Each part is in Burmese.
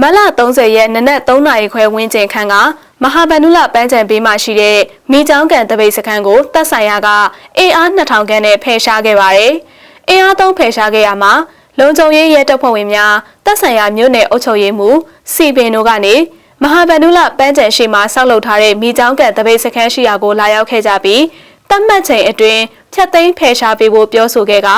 မတ်လ30ရက်နနက်3နာရီခွဲဝန်းကျင်ခန့်ကမဟာဗန္ဓုလပန်းချံဘေးမှာရှိတဲ့မိချောင်းကန်တပိတ်စခန်းကိုတပ်ဆိုင်ရာကအင်အား2000ခန်းနဲ့ဖယ်ရှားခဲ့ပါတယ်။အင်အားသုံးဖယ်ရှားခဲ့ရမှာလုံခြုံရေးရဲတပ်ဖွဲ့ဝင်များတပ်ဆိုင်ရာမြို့နယ်အုပ်ချုပ်ရေးမှူးစီပင်တို့ကနေမဟာဗန္ဓုလပန်းချံရှိမှဆောက်လုပ်ထားတဲ့မိချောင်းကန်တပိတ်စခန်းရှိရာကိုလာရောက်ခဲ့ကြပြီးတတ်မှတ်ချိန်အတွင်းဖြတ်သိမ်းဖယ်ရှားပေးဖို့ပြောဆိုခဲ့က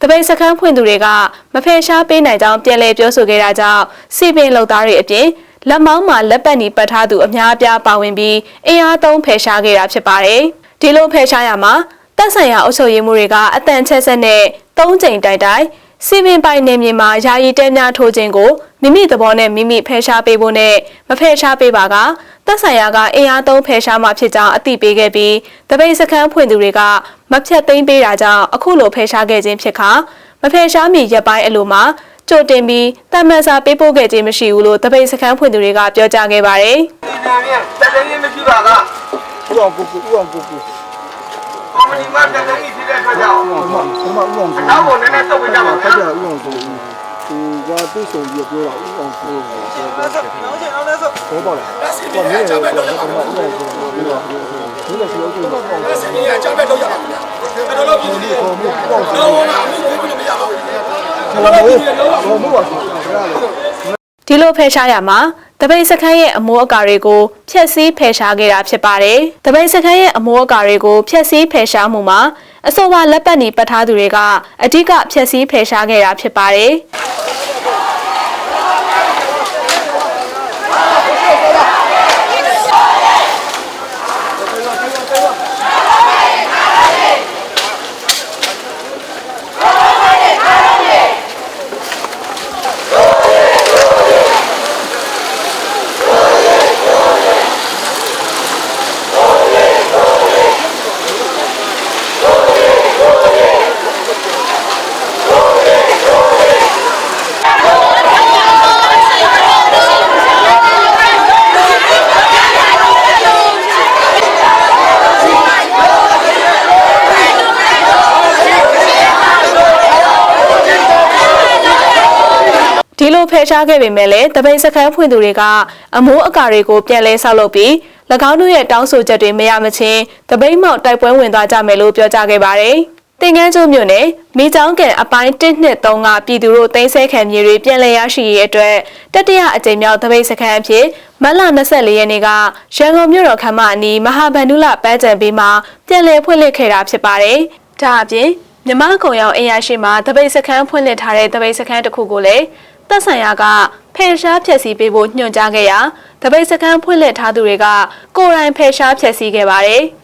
တပိတ်စခန်းဖွင့်သူတွေကမဖယ်ရှားပေးနိုင်ကြောင်းပြန်လည်ပြောဆိုခဲ့တာကြောင့်စီပင်လုံသားတွေအပြင်လက်မောင်းမှာလက်ပတ်နီပတ်ထားသူအများအပြားပါဝင်ပြီးအင်အားသုံးဖယ်ရှားခဲ့တာဖြစ်ပါတယ်။ဒီလိုဖယ်ရှားရမှာတပ်ဆိုင်ရာအုပ်ချုပ်ရေးမှုတွေကအတန်ချက်ဆက်နဲ့၃ချိန်တိုက်တိုက် စီပင်ပိုင်နေမြေမှာယာယီတဲများထိုးခြင်းကိုမိမိသဘောနဲ့မိမိဖယ်ရှားပေးဖို့နဲ့မဖယ်ရှားပေးပါကတပ်ဆိုင်ရာကအင်အားသုံးဖယ်ရှားမှဖြစ်ကြောင်းအသိပေးခဲ့ပြီးတပိတ်စခန်းဖွင့်သူတွေကမဖြတ်သိမ်းပေးတာကြောင့်အခုလိုဖယ်ရှားခဲ့ခြင်းဖြစ်ခါမဖယ်ရှားမီရက်ပိုင်းအလိုမှာကြိုတင်ပြီးတမန်စာပေးပို့ခဲ့ခြင်းမရှိဘူးလို့တပိတ်စခန်းဖွင့်သူတွေကပြောကြားခဲ့ပါတယ်။ဒီပြန်ပြန်တက်တယ်ရင်မရှိပါလားဦးအောင်ကိုကိုဦးအောင်ကိုကို ကော်မတီမှာတက်တယ်ရင်ဖြစ်တဲ့အတွက်ကြောင့်ဦးအောင်ဆမဦးအောင်ကိုနောက်ကိုနည်းနည်းတုတ်ပေးကြပါဖဗျာတ်ကြဦးအောင်ကိုသူကသူ့ဆောင်ပြီးပြောတာဦးအောင်ကိုပြောတာဘောပါလားဘာလဲတော့ဘာလဲဦးအောင်ကိုပြောတာဒီလိုဆိုတော့ဦးအောင်ကိုစနေရကြောက်ပဲတော့ရပါဘူး။တော်တော်ပြည်သူတွေဘောမျိုးပေါ့ဆိုတော့ဘာမှမလုပ်လို့မရပါဘူး။တော့ဘောဘောမျိုးပါဆိုရတယ်ဒီလိုဖယ်ရှားရမှာ တပိတ်စခန်းရဲ့အမိုးအကာတွေကိုဖျက်ဆီးဖယ်ရှားခဲ့တာဖြစ်ပါတယ်။တပိတ်စခန်းရဲ့အမိုးအကာတွေကိုဖျက်ဆီးဖယ်ရှားမှုမှာအဆိုပါလက်ပတ်နီပတ်ထားသူတွေကအဓိကဖျက်ဆီးဖယ်ရှားခဲ့တာဖြစ်ပါတယ်။ ဒီ လိုဖယ်ရှားခဲ့ပေမဲ့လည်းတပိတ်စခန်းဖွင့်သူတွေကအမိုးအကာတွေကိုပြန်လဲဆောက်လုပ်ပြီး၎င်းတို့ရဲ့တောင်းဆိုချက်တွေမရမချင်းတပိတ်မောက်တိုက်ပွဲဝင်သွားကြမယ်လို့ပြောကြားခဲ့ပါတယ်။တင်ကန်းကျိုးမြို့နယ်မိချောင်းကန်အပိုင်း1နှစ်3ကပြည်သူတို့သိမ်းဆဲခံမြေတွေပြန်လည်ရရှိရေးအတွက်တတိယအကြိမ်မြောက်တပိတ်စခန်းအဖြစ်မတ်လ24ရက်နေ့ကရန်ကုန်မြို့တော်ခမ်းမအနီးမဟာဗန္ဓုလပန်းချံဘေးမှာပြန်လည်ဖွင့်လှစ်ခဲ့တာဖြစ်ပါတယ်။ဒါအပြင်မြမကုံရောင်အင်အားရှိမှာတပိတ်စခန်းဖွင့်လှစ်ထားတဲ့တပိတ်စခန်းတစ်ခုကိုလည်း သက်ဆိုင်ရာကဖယ်ရှားဖျက်ဆီးပေးဖို့ညွှန်ကြားခဲ့ရာတပိတ်စခန်းဖွင့်လှစ်ထားသူတွေကကိုယ်တိုင်ဖယ်ရှားဖျက်ဆီးခဲ့ပါတယ်။